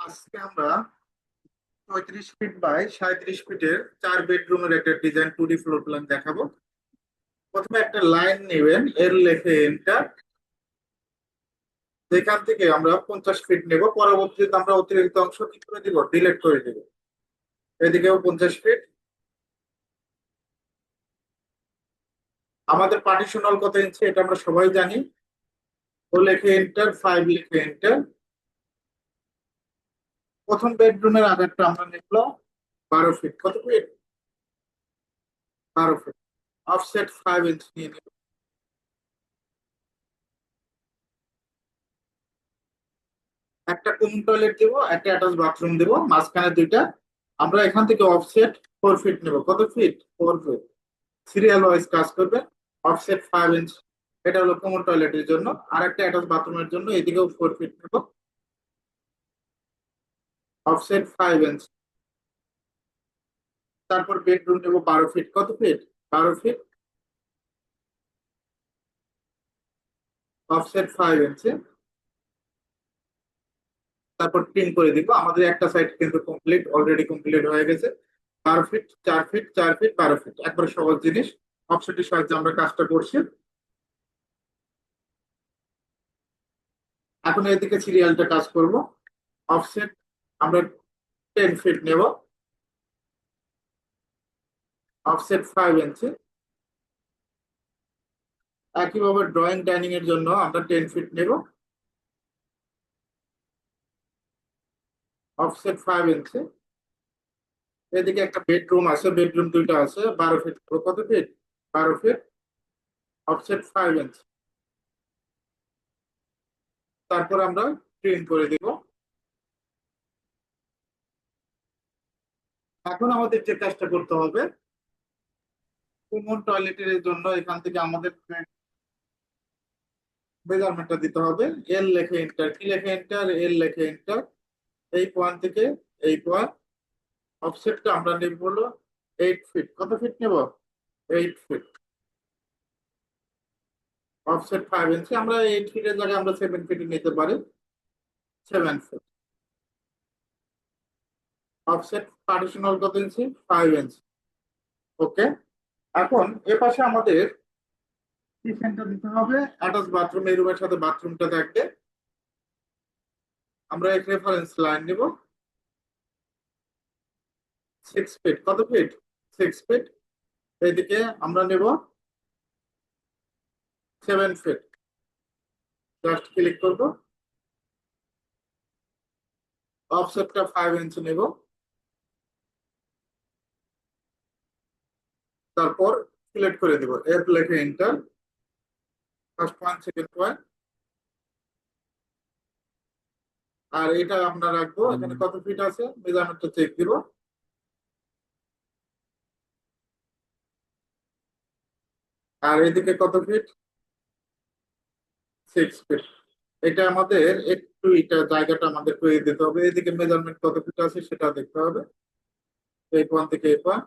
আজকে আমরা পঁয়ত্রিশ ফিট বাই সাঁত্রিশ ফিটের চার বেডরুমের একটা design two D floor plan দেখাবো। প্রথমে একটা লাইন নেবেন, এর লেখে এন্টার যেখান থেকে আমরা পঞ্চাশ ফিট নেব। পরবর্তীতে আমরা অতিরিক্ত অংশ কি করে দিব? ডিলিট করে দিব। এদিকেও পঞ্চাশ ফিট আমাদের পার্টিশন হল কত ইঞ্চি এটা আমরা সবাই জানি। ও লেখে এন্টার ফাইভ লিখে এন্টার প্রথম বেডরুমের আধারটা আমরা নিল বারো ফিট কত ফিট বারো ফিট অফসেট ফাইভ ইঞ্চ নিয়ে নিব একটা কমন টয়লেট দিব, একটা অ্যাটাচ বাথরুম দিব, মাঝখানে দুইটা। আমরা এখান থেকে অফসেট ফোর ফিট নেব। কত feet four feet serial wise কাজ করবে। অফসেট ফাইভ ইঞ্চ এটা হলো কমন টয়লেটের জন্য। আর একটা অ্যাটাচ বাথরুমের জন্য। এদিকেও ফোর ফিট নেব। অফসেট ফাইভ ইঞ্চ তারপর বেডরুম নেব বারো ফিট কত ফিট বারো ফিট অফসেট ফাইভ ইঞ্চে তারপর প্রিন্ট করে দিব। আমাদের একটা সাইড কিন্তু কমপ্লিট অলরেডি কমপ্লিট হয়ে গেছে। বারো ফিট চার ফিট চার ফিট বারো ফিট একবার সহজ জিনিস। অফসেটের সাহায্যে আমরা কাজটা করছি। এখন এদিকে সিরিয়ালটা কাজ করব। অফসেট আমরা টেন ফিট নেব। অফসেট ফাইভ ইঞ্চি একইভাবে ড্রয়িং ডাইনিং এর জন্য আমরা টেন ফিট নেব। অফসেট ফাইভ ইঞ্চি এদিকে একটা বেডরুম আছে বেডরুম দুইটা আছে, বারো ফিট কত ফিট বারো ফিট অফসেট ফাইভ ইঞ্চি তারপর আমরা প্রিন্ট করে দিব। এখন আমাদের যে কাজটা করতে হবে কমন টয়লেটের জন্য এখান থেকে আমাদের মেজারমেন্টটা দিতে হবে। এল লেখে এন্টার কি লেখে এন্টার এল লেখে এন্টার এই পয়েন্ট থেকে এই পয়েন্ট অফসেটটা আমরা নেব হলো এইট ফিট কত ফিট নেব? Eight feet offset five inch আমরা এইট ফিটের জায়গায় আমরা সেভেন ফিট নিতে পারি। সেভেন ফিট অফসেট পার্টিশনাল কত ইঞ্চি ফাইভ ইঞ্চি ওকে এখন এ পাশে আমাদের কিচেনটা দিতে হবে? অ্যাটাচ বাথরুম এই রুমের সাথে বাথরুমটা থাকবে। আমরা এক রেফারেন্স লাইন নিব। সিক্স ফিট কত ফিট সিক্স ফিট এইদিকে আমরা নেব সেভেন ফিট জাস্ট ক্লিক করব। অফসেটটা ফাইভ ইঞ্চি নেব। তারপর সিলেক্ট করে দিব। এফ লেখে enter first point second point আর এটা আমরা রাখব। এখানে কত ফিট আছে? মেজারমেন্টটা চেক দিব। আর এদিকে কত ফিট সিক্স ফিট এটা আমাদের একটু এটা জায়গাটা আমাদের করে দিতে হবে। এদিকে মেজারমেন্ট কত ফিট আছে সেটা দেখতে হবে। এই পয়েন্ট থেকে এই পয়েন্ট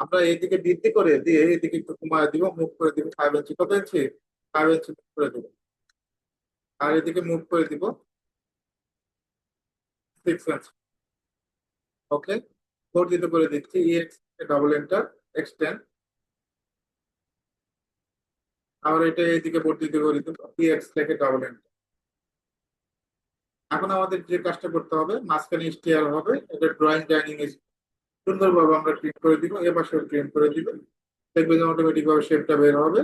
আমরা এইদিকে বৃদ্ধি করে দিয়ে এদিকে একটু কমায় দিব মুভ করে দিব ফাইভ ইঞ্চি কত ইঞ্চি? ফাইভ ইঞ্চি মুভ করে দিব। আর এদিকে মুভ করে দিব। সিক্স ইঞ্চি ওকে বর্ধিত করে দিচ্ছি। ইএক্স ডাবল এন্টার এক্সটেন্ড আবার এটা এইদিকে বর্ধিত করে দিব। ইএক্স থেকে ডাবল এন্টার এখন আমাদের যে কাজটা করতে হবে, মাঝখানে স্টিয়ার হবে, এটা ড্রয়িং ডাইনিং সুন্দরভাবে আমরা প্রিন্ট করে দিব, এ পাশে প্রিন্ট করে দিব। দেখবে যে অটোমেটিক ভাবে শেপটা বের হবে।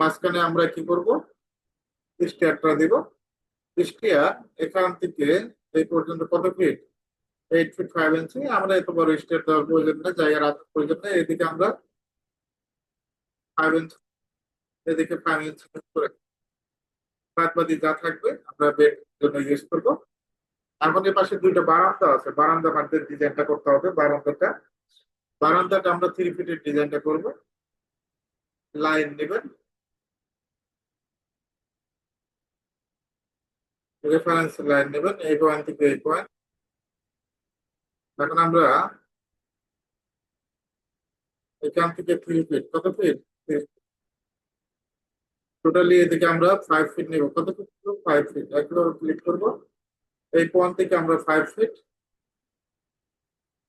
মাঝখানে আমরা কি করব? স্টিয়ারটা দিব। স্টিয়ার এখান থেকে এই পর্যন্ত কত feet eight feet five inch আমরা এত বড় স্টিয়ার দেওয়ার প্রয়োজন নেই জায়গা রাখার প্রয়োজন নেই। এদিকে আমরা ফাইভ ইঞ্চি এদিকে ফাইভ ইঞ্চি করে বাদ বাদি যা থাকবে আমরা বেড জন্য ইউজ করব। এর পাশে দুইটা বারান্দা আছে। বারান্দা আমাদের ডিজাইনটা করতে হবে। বারান্দাটা বারান্দাটা আমরা থ্রি ফিটের ডিজাইনটা করব। লাইন নেবেন। রেফারেন্স লাইন নেবেন। এই পয়েন্ট থেকে এই পয়েন্ট এখন আমরা এখান থেকে থ্রি ফিট কত ফিট টোটালি এদিকে আমরা ফাইভ ফিট নেব। কত ফিট ফাইভ ফিট একবার ক্লিক করব। এই পয়েন্ট থেকে আমরা ফাইভ ফিট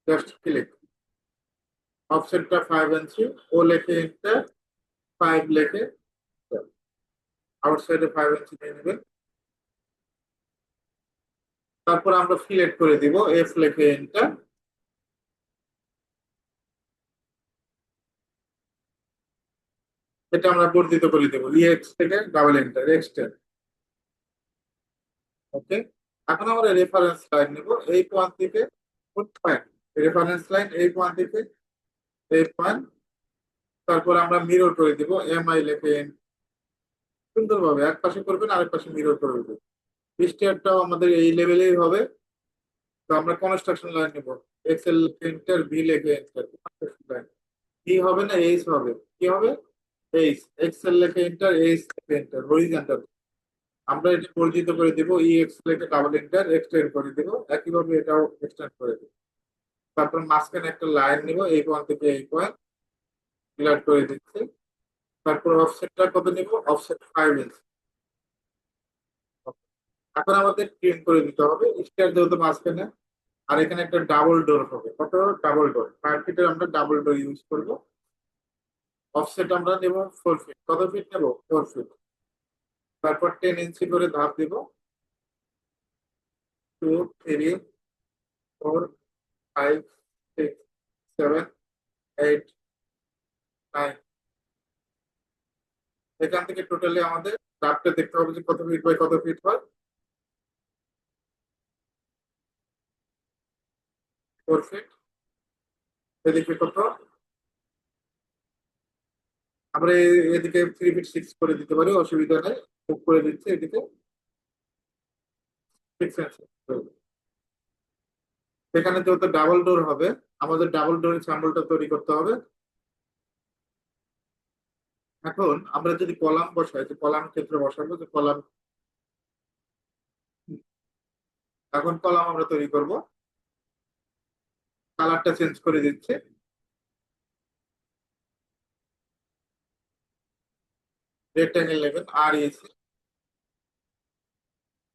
জাস্ট ক্লিক অফসেটটা ফাইভ ইঞ্চি ও লেখে ইন্টার ফাইভ লেখে আউটসাইডে ফাইভ ইঞ্চি নিয়ে নেবেন। তারপর আমরা ফিলেট করে দিব এফ লেখে এন্টার এটা আমরা বর্ধিত করে দেবো ইএক্স থেকে ডাবল এন্টার এক্সটেন ওকে এখন আমরা রেফারেন্স লাইন নেব, এই পয়েন্ট থেকে পয়েন্ট রেফারেন্স লাইন এই পয়েন্ট থেকে এই পয়েন্ট তারপর আমরা মিরর করে দিব এম আই লেখে সুন্দরভাবে এক পাশে করবেন, আরেক পাশে মিরর করে দেবেন। স্টেয়ারটাও আমাদের এই লেভেলেই হবে। তো আমরা কনস্ট্রাকশন লাইন নেব। এক্সেল এন্টার বি লেখে এন্টার কনস্ট্রাকশন লাইন বি হবে না এইচ হবে। কি হবে? এইচ এক্সেল লেখে এন্টার এইচ লেখে এন্টার হরিজন্টাল আমরা এটা পরিচিত করে দেবো ই এক্স লেখে ডাবল এন্টার এক্সটেন্ড করে দেবো। একইভাবে এটাও এক্সটেন্ড করে দেবো। তারপর মাঝখানে একটা লাইন নিব, এই পয়েন্ট থেকে এই পয়েন্ট ক্লিয়ার করে দিচ্ছি। তারপর অফসেটটা কত নিব? অফসেট ফাইভ ইঞ্চ এখন আমাদের প্রিন্ট করে দিতে হবে। স্টেয়ার যেহেতু মাঝখানে, আর এখানে একটা ডাবল ডোর হবে। কত? ডাবল ডোর ফাইভ ফিটের আমরা ডাবল ডোর ইউজ করব। অফসেট আমরা নেব ফোর ফিট কত ফিট নেব? ফোর ফিট তারপর টেন ইঞ্চি করে ধাপ দিব। Two three four five six seven eight nine এখান থেকে টোটালি আমাদের ধাপটা দেখতে হবে যে কত ফিট বাই কত ফিট হয়। ফোর ফিট এদিকে কত? আমরা এদিকে থ্রি ফিট সিক্স করে দিতে পারি, অসুবিধা নেই। বুক করে দিচ্ছি এদিকে। সিক্স এখানে যেহেতু ডাবল ডোর হবে, আমাদের ডাবল ডোরের স্যাম্পলটা তৈরি করতে হবে। এখন আমরা যদি কলাম বসাই, যে কলাম ক্ষেত্রে বসাবো, যে কলাম এখন কলাম আমরা তৈরি করব। কালারটা চেঞ্জ করে দিচ্ছে। রেক্টাঙ্গেল নেবেন আর এসি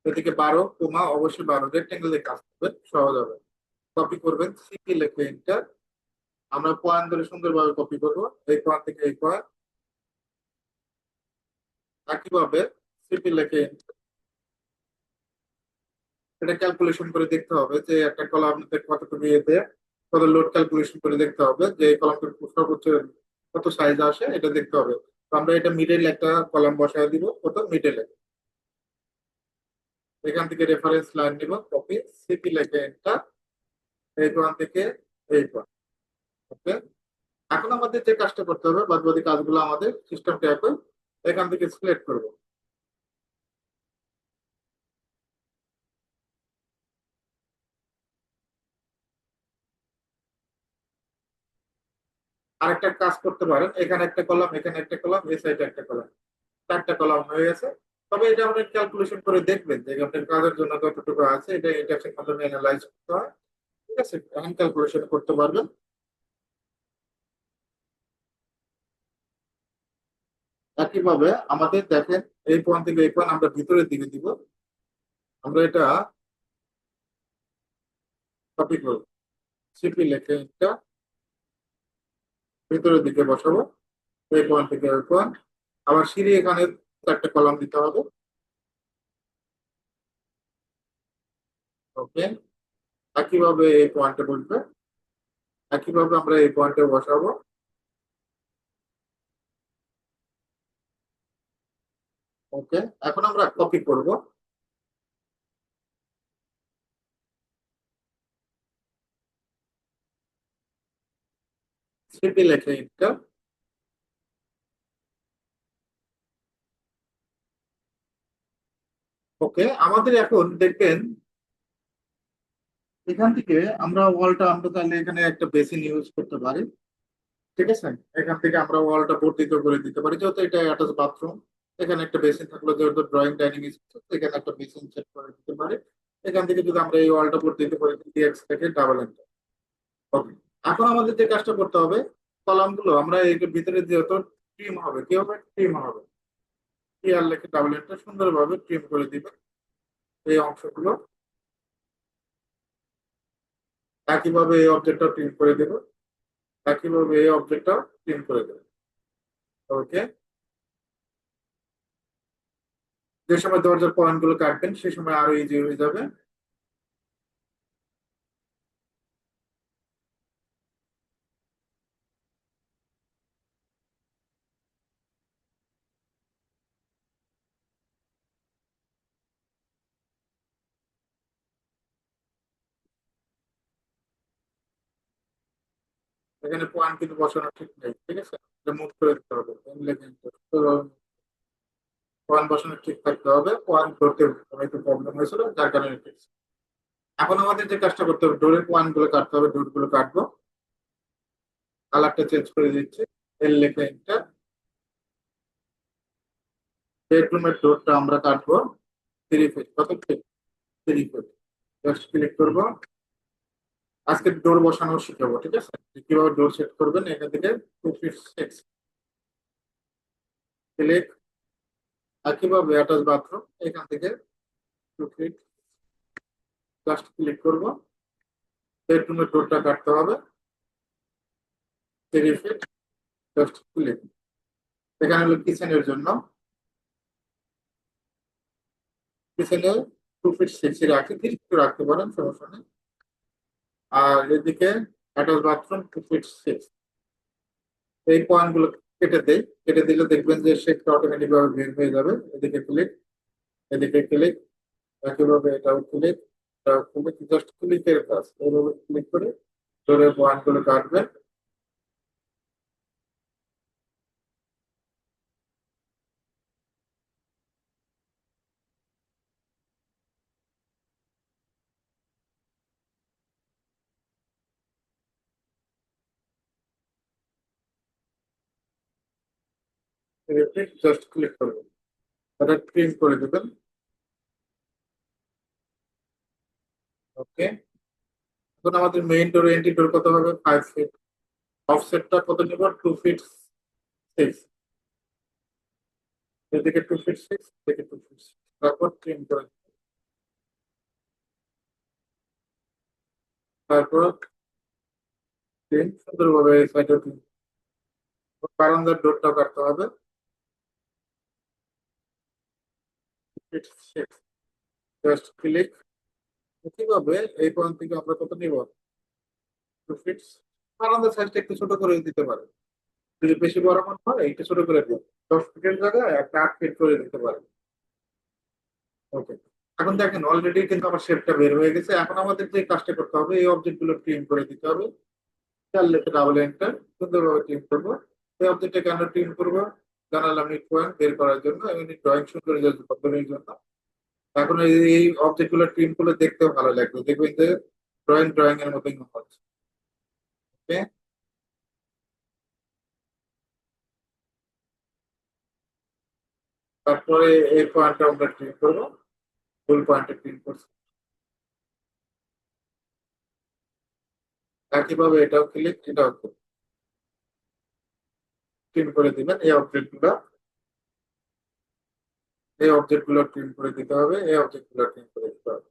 এদিকে বারো কোমা অবশ্যই বারো। রেক্টাঙ্গেল কাজ করবেন সহজ হবে। কপি করবেন সিপি লেখে এন্টার আমরা পয়েন্ট ধরে সুন্দরভাবে কপি করব। এই পয়েন্ট থেকে এই পয়েন্ট একইভাবে সিপি লেখে। এটা ক্যালকুলেশন করে দেখতে হবে যে একটা কলাম কতটুকু ইয়েতে কত লোড ক্যালকুলেশন করে দেখতে হবে যে এই কলামটার সর্বোচ্চ কত সাইজ আসে, এটা দেখতে হবে। তো আমরা এটা মিডেল একটা কলাম বসায় দিব কত মিডেল এখান থেকে রেফারেন্স লাইন নিব কপি সিপি লেখে এন্টার এই পয়েন্ট থেকে এই পয়েন্ট ওকে এখন আমাদের যে কাজটা করতে হবে বাদবাদী কাজগুলো আমাদের সিস্টেমটা এখন এখান থেকে সিলেক্ট করব। আরেকটা কাজ করতে পারেন। এখানে একটা কলাম, এখানে একটা কলাম, এই সাইডে একটা কলাম। চারটা কলাম হয়ে গেছে। তবে এটা আপনি ক্যালকুলেশন করে দেখবেন যে আপনার কাজের জন্য কতটুকু আছে। এটা ইন্ডাকশন মাধ্যমে অ্যানালাইজ করতে হয়। ঠিক আছে? এখন ক্যালকুলেশন করতে পারবেন। একইভাবে আমাদের দেখেন, এই পয়েন্ট থেকে এই পয়েন্ট আমরা ভিতরের দিকে দিব। আমরা এটা কপি করব সিপি লেখে এটা ভিতরের দিকে বসাবো এই পয়েন্ট থেকে ওই পয়েন্ট আবার সিঁড়ি এখানে চারটে কলাম দিতে হবে। ওকে একইভাবে এই পয়েন্টে বসবে। একইভাবে আমরা এই পয়েন্টে বসাবো। ওকে এখন আমরা কপি করব। সিপি লেখে এটা ওকে, আমাদের এখন দেখবেন, এখান থেকে আমরা ওয়ালটা, আমরা তাহলে এখানে একটা বেসিন ইউজ করতে পারি। ঠিক আছে? এখান থেকে আমরা ওয়ালটা বর্ধিত করে দিতে পারি, যেহেতু এটা অ্যাটাচ বাথরুম। এখানে একটা বেসিন থাকল, যেহেতু ড্রয়িং ডাইনিং এখানে একটা বেসিন সেট করে দিতে পারি। এখান থেকে যদি আমরা এই ওয়ালটা বর্ধিত করে দিই এক্স থেকে ডাবল এন্টার ওকে। এখন আমাদের যে কাজটা করতে হবে, কলামগুলো, আমরা এর ভিতরে যেহেতু ট্রিম হবে, কি হবে? ট্রিম হবে। টিআর লেখে ডাবল এন্টার সুন্দরভাবে ট্রিম করে দিবে এই অংশগুলো। একইভাবে এই অবজেক্টটা প্রিন্ট করে দেব। একইভাবে এই অবজেক্টটা প্রিন্ট করে দেব। ওকে? যে সময় দরজার পয়েন্টগুলো কাটবেন, সে সময় আরও ইজি হয়ে যাবে। এখানে পয়েন্ট কিন্তু বসানো ঠিক নেই, ঠিক আছে? মুভ করে দিতে হবে পয়েন্ট বসানো ঠিক থাকতে হবে পয়েন্ট ধরতে একটু প্রবলেম হয়েছিল, যার কারণে এখন আমাদের যে কাজটা করতে হবে ডোরের পয়েন্টগুলো কাটতে হবে ডোরগুলো কাটবো। কালারটা চেঞ্জ করে দিচ্ছি এল লেখা এন্টার বেডরুমের ডোরটা আমরা কাটবো থ্রি ফিট কত feet three feet just click করব। আজকে ডোর বসানো শিখাবো, ঠিক আছে? কীভাবে ডোর সেট করবেন, এখান থেকে টু ফিট সিক্স একইভাবে অ্যাটাচ বাথরুম এখান থেকে টু ফিট জাস্ট ক্লিক করব। বেডরুমের ডোরটা কাটতে হবে। থ্রি ফিট জাস্ট ক্লিক এখানে হলো কিচেনের জন্য। কিচেনে টু ফিট সিক্স রাখি থ্রি ফিট রাখতে পারেন, সমস্যা নেই। আর এদিকে attach bathroom two feet six এই পয়েন্টগুলো কেটে দেই। কেটে দিলে দেখবেন যে শেপটা অটোমেটিক ভাবে বের হয়ে যাবে। এদিকে ক্লিক এদিকে ক্লিক একইভাবে এটাও ক্লিক এটাও ক্লিক জাস্ট ক্লিকের কাজ। এইভাবে ক্লিক করে পয়েন্টগুলো জাস্ট ক্লিক করবেন এটা প্রিন্ট করে দেবেন। ওকে এখন আমাদের মেইন ডোর এন্ট্রি ডোর কত হবে? ফাইভ ফিট অফসেটটা কত নিব? টু ফিট সিক্স এদিকে টু ফিট সিক্স এদিকে টু ফিট সিক্স তারপর প্রিন্ট করে তারপর সুন্দরভাবে এই সাইডে বারান্দার ডোরটা কাটতে হবে জাস্ট ক্লিক কীভাবে এই পয়েন্ট থেকে আমরা কত নিব? টু ফিটস বারান্দার সাইজটা একটু ছোট করে দিতে পারে যদি বেশি বড় মনে হয় একটু ছোট করে দিন। দশ ফিটের জায়গায় একটা আট ফিট করে দিতে পারে ওকে এখন দেখেন অলরেডি কিন্তু আমার শেপটা বের হয়ে গেছে। এখন আমাদের যে কাজটা করতে হবে, এই অবজেক্টগুলো ট্রিম করে দিতে হবে। চার লেখে ডাবল এন্টার সুন্দরভাবে ট্রিম করব। এই অবজেক্টটা কেন ট্রিম করব। জানালাম নিট পয়েন্ট বের করার জন্য এমনি ড্রয়িং সুন্দর পদ্ধতির জন্য। এখন এই অবজেক্টগুলো ট্রিম করলে দেখতেও ভালো লাগবে। দেখবেন যে ড্রয়িং ড্রয়িং এর মতোই হচ্ছে। ওকে তারপরে এই পয়েন্টটা আমরা ট্রিম করব। ফুল পয়েন্টে ট্রিম করছি। একইভাবে এটাও ক্লিক এটাও ক্লিক ট্রিম করে দিবেন, এই অবজেক্টগুলো এই অবজেক্টগুলো ট্রিম করে দিতে হবে, এই অবজেক্টগুলো ট্রিম করে দিতে হবে।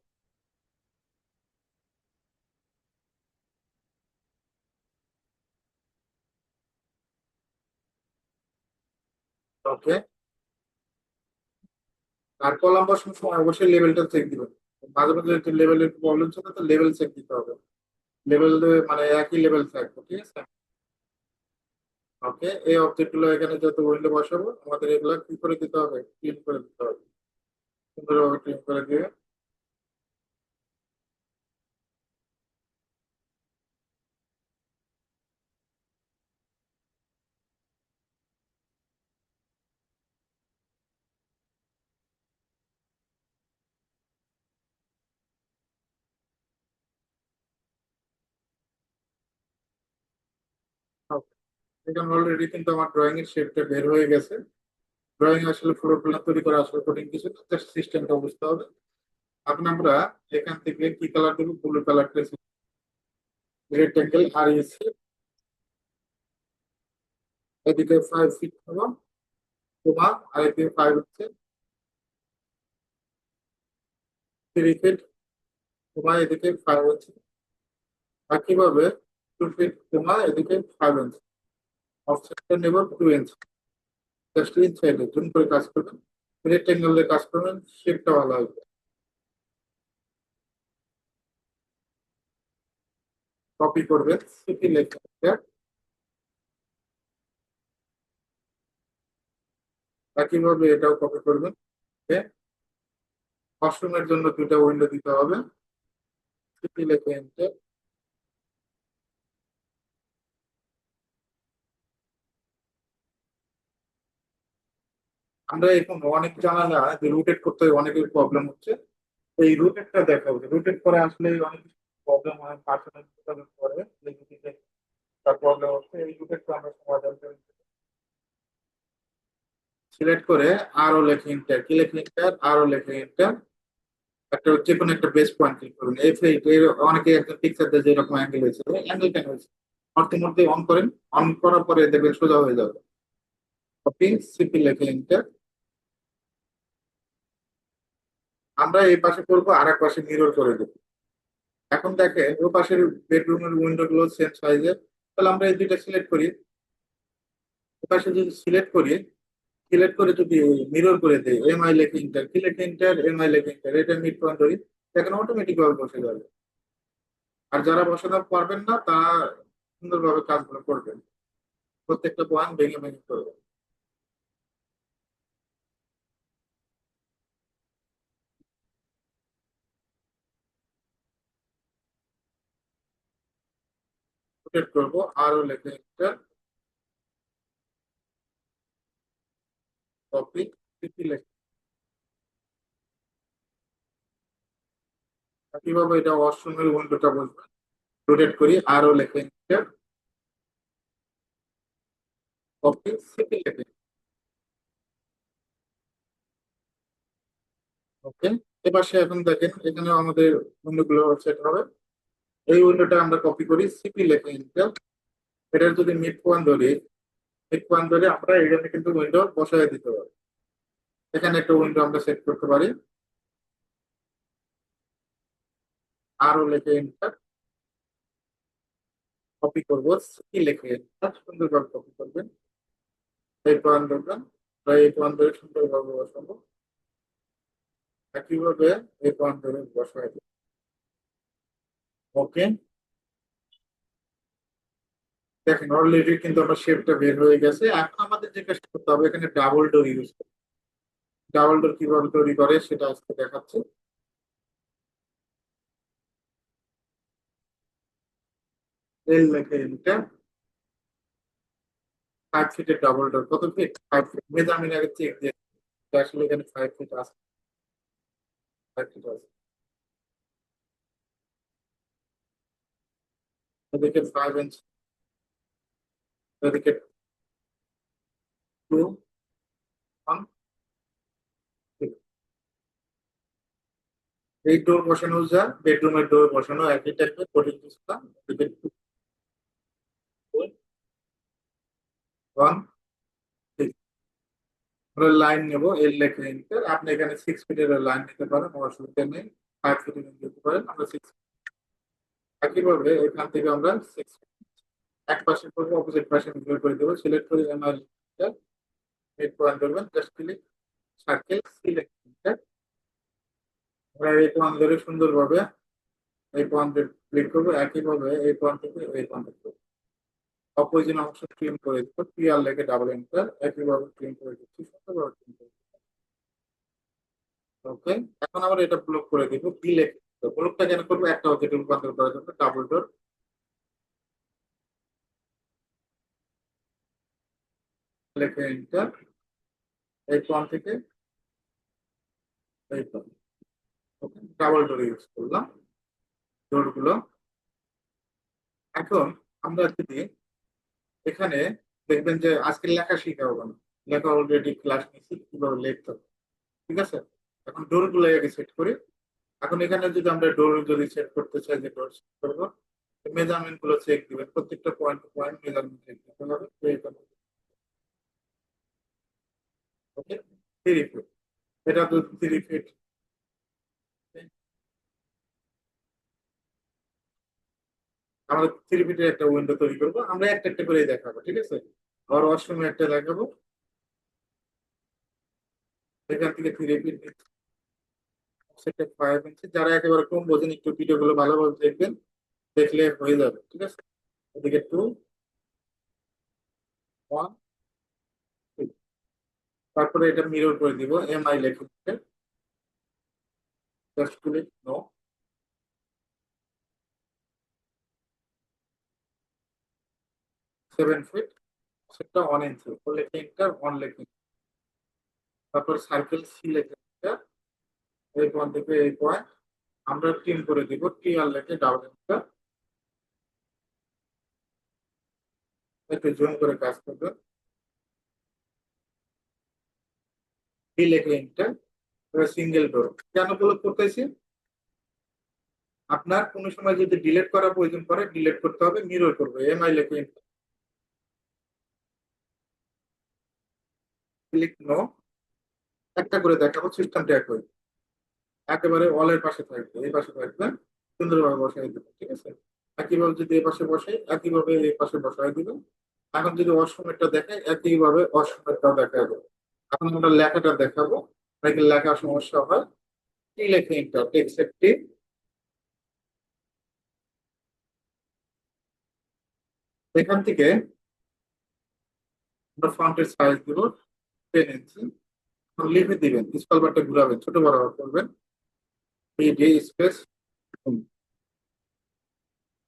ওকে আর কলাম বসানোর সময় অবশ্যই লেভেলটা চেক দিবেন। মাঝে মাঝে একটু লেভেলের প্রবলেম ছিল তো লেভেল চেক দিতে হবে। লেভেল মানে একই লেভেল থাকবে, ঠিক আছে? ওকে, এই অবজেক্টগুলো এখানে যত উইন্ডো বসাবো, আমাদের এগুলো কি করে দিতে হবে? ক্লিন করে দিতে হবে। সুন্দরভাবে ক্লিন করে দিয়ে এখানে অলরেডি কিন্তু আমার ড্রয়িং এর শেপটা বের হয়ে গেছে। ড্রয়িং আসলে ফ্লোর প্ল্যান তৈরি করা, আসলে কঠিন কিছু জাস্ট সিস্টেমটা বুঝতে হবে। এখন আমরা এখান থেকে কি কালার দেবো? ব্লু কালারটা রেক্টেঙ্গেল আর এসি এদিকে ফাইভ ফিট হলো। তোমার আর এদিকে ফাইভ হচ্ছে। থ্রি ফিট তোমার এদিকে ফাইভ হচ্ছে। একইভাবে টু ফিট কোনা এদিকে ফাইভ ইঞ্চ অফসেটটা নেব টু ইঞ্চ জাস্ট ইনসাইডে জুম করে কাজ করবেন রেক্টেঙ্গেলে কাজ করবেন শেপটা ভালো হবে কপি করবেন সিপি লেখা একইভাবে এটাও কপি করবেন ওয়াশরুমের জন্য দুটা উইন্ডো দিতে হবে। সিপি লেখে এন্টার আমরা এখন অনেক জানালা যে রুটেট করতে অনেকের প্রবলেম হচ্ছে। এই রুটেটটা দেখাবো। রুটেট করে আসলে অনেক প্রবলেম হয় পার্সোনাল পরে তার প্রবলেম হচ্ছে, এই রুটেটটা আমরা সমাধান করে সিলেক্ট করে আরও লেখে ইন্টার কি লেখে ইন্টার আরও লেখে ইন্টার একটা যে কোনো একটা বেস পয়েন্ট ক্লিক করুন। এফ এইট এর অনেকে একটা পিকচার দেয় যেরকম অ্যাঙ্গেল হয়েছে অ্যাঙ্গেল কেন হয়েছে? মধ্যে মধ্যে অন করেন অন করার পরে দেখবেন সোজা হয়ে যাবে। কপি সিপি লেখে ইন্টার আমরা এই পাশে করব আর এক পাশে মিরর করে দেবো। এখন দেখে ও পাশের বেডরুমের উইন্ডো গুলো সেম সাইজের তাহলে আমরা এই দুইটা সিলেক্ট করি। ও পাশে যদি সিলেক্ট করি সিলেক্ট করে যদি মিরর করে দেই এম আই লেখ ইন্টার লেখ ইন্টার এম আই লেখ ইন্টার এটা মিড পয়েন্ট ধরি, দেখেন অটোমেটিক ভাবে বসে যাবে। আর যারা বসাতে পারবেন না, তারা সুন্দরভাবে কাজগুলো করবেন। প্রত্যেকটা পয়েন্ট ভেঙে ভেঙে করবেন। রোটেট করব আরও লেখে ইন্টার কপি সিপি লেখে। কীভাবে এটা ওয়াশরুমের উইন্ডোটা বসবে। রোটেট করি আরও লেখে ইন্টার কপি সিপি লেখে। ওকে এবার সে এখন দেখেন এখানে আমাদের উইন্ডো গুলো সেট হবে। এই উইন্ডোটা আমরা কপি করি সিপি লেখে ইন্টার এটার যদি মিড পয়েন্ট ধরি মিড পয়েন্ট ধরে আমরা এখানে কিন্তু উইন্ডো বসায় দিতে পারি। এখানে একটা উইন্ডো আমরা সেট করতে পারি। আরও লেখে ইন্টার কপি করব সিপি লেখে ইন্টার সুন্দরভাবে কপি করবেন। এই পয়েন্ট ধরবেন এই পয়েন্ট ধরে সুন্দরভাবে বসাবো। একইভাবে এই পয়েন্ট ধরে বসায় দেবো ওকে দেখেন অলরেডি কিন্তু আমার শেপটা বের হয়ে গেছে। এখন আমাদের যে কাজটা করতে হবে, এখানে ডাবল ডোর ইউজ করতে ডাবল ডোর কীভাবে তৈরি করে, সেটা আজকে দেখাচ্ছি। এল লেখে এটা। ফাইভ ফিটের ডাবল ডোর কত ফিট ফাইভ ফিট মেজারমেন্ট আগে চেক দিয়ে আসলে এখানে ফাইভ ফিট আছে। ফাইভ ফিট আছে। ফাইভ ইঞ্চ এদিকে টু ওয়ান এই ডোর বসানো, যা বেডরুমের ডোর বসানো, একই টাইপের কোটিং টু ওয়ান লাইন নেব এর লেখা ইন্টার আপনি এখানে সিক্স ফিটের লাইন নিতে পারেন অসুবিধা নেই। ফাইভ ফিটের নিতে পারেন, আমরা সিক্স একইভাবে এখান থেকে আমরা এক পাশে করব অপোজিট পাশে মিরর করে দেবো। সিলেক্ট করে এমআর মিড পয়েন্ট করবেন জাস্ট ক্লিক সার্কেল সিলেক্ট আমরা এই পয়েন্ট ধরে সুন্দরভাবে এই পয়েন্টে ক্লিক করব, একইভাবে এই পয়েন্ট থেকে এই পয়েন্টে করব। অপোজিট অংশ ক্লিন করে দেবো পিআর লেগে ডাবল এন্টার একইভাবে ক্লিন করে দিচ্ছি, সুন্দরভাবে ক্লিন করে ওকে এখন আমরা এটা ব্লক করে দিব বি লেখে ব্লকটা কেন করব, একটা অবজেক্টে রূপান্তর করার জন্য ডাবল ডোর লেখে এন্টার এই পয়েন্ট থেকে এই point okay double door use করলাম। ডোরগুলো। এখন আমরা যদি এখানে দেখবেন যে আজকে লেখা শিখাবো না। লেখা অলরেডি ক্লাস নিচ্ছি কীভাবে লিখতে হবে। ঠিক আছে? এখন ডোরগুলো আগে সেট করি। এখন এখানে যদি আমরা ডোর যদি সেট করতে চাই, যে ডোর সেট করব মেজারমেন্টগুলো চেক দিবেন। প্রত্যেকটা পয়েন্ট পয়েন্ট মেজারমেন্ট চেক দিতে হবে। ওকে থ্রি ফিট এটা তো থ্রি ফিট আমরা থ্রি ফিটের একটা উইন্ডো তৈরি করব। আমরা একটা একটা করেই দেখাবো, ঠিক আছে? আর ওয়াশরুমে একটা দেখাবো। এখান থেকে থ্রি ফিট যারা একেবারে কম বোঝেন একটু ভিডিও গুলো ভালোভাবে দেখবেন, দেখলে হয়ে যাবে, ঠিক আছে? এদিকে টু ওয়ান তারপরে এটা মিরর করে দিব এম আই লেখে নো সেভেন ফিট সেটা ওয়ান ইঞ্চি লেখে ইন্টার ওয়ান লেখে। তারপর সার্কেল সি লেখে এই পয়েন্ট থেকে এই পয়েন্ট আমরা টিম করে দিব টি আর লেখে ডাবল ইন্টার একটু জুম করে কাজ করবে। টি লেখে ইন্টার সিঙ্গেল ডোর কেন বলে করতেছি? আপনার কোনো সময় যদি ডিলেট করার প্রয়োজন পড়ে ডিলেট করতে হবে মিরর করবে এম আই লেখে ক্লিক নো একটা করে দেখাবো সিস্টেমটা একই। একেবারে ওয়ালের পাশে থাকবে, এই পাশে থাকবে সুন্দরভাবে বসাই দেবে, ঠিক আছে? একইভাবে যদি এই পাশে বসাই, একইভাবে এই পাশে বসাই দিবেন এখন যদি অসমেরটা দেখাই, একইভাবে অসমেরটাও দেখাবো এখন আমরা লেখাটা দেখাবো নাকি লেখার সমস্যা হয়। কি লেখে ইন্টার টেক্সট একটি। এখান থেকে আমরা ফন্টের সাইজ দিব টেন ইঞ্চি লিখে দিবেন স্কল বারটা ঘুরাবেন, ছোট বড় করবেন।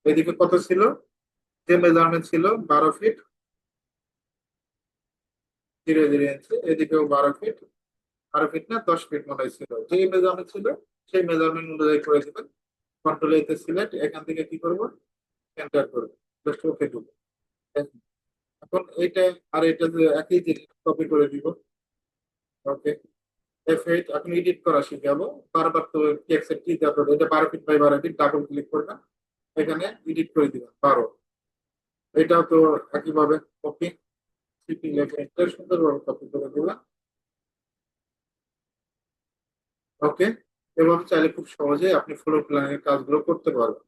এদিকে কত ছিল? যে মেজারমেন্ট ছিল বারো ফিট জিরো জিরো ইঞ্চি এদিকেও বারো ফিট বারো ফিট না, দশ ফিট মনে ছিল। যে মেজারমেন্ট ছিল, সেই মেজারমেন্ট অনুযায়ী করে দিবেন। কন্ট্রোল এতে সিলেক্ট এখান থেকে কি করব? এন্টার করব। ওকে দেবো এখন এইটা আর এটা একই জিনিস কপি করে দিব। ওকে এফ8 এখন এডিট করা শিখাবো বারবার তো টেক্সটের কি যাবে এটা বারো ফিট বাই বারো ফিট ডাবল ক্লিক করবেন এখানে এডিট করে দিবেন বারো। এটাও তো একইভাবে কপি সিপি লেখে। এটা সুন্দরভাবে কপি করে দিবেন ওকে এভাবে চাইলে খুব সহজে আপনি ফ্লোর প্ল্যানের কাজগুলো করতে পারবেন।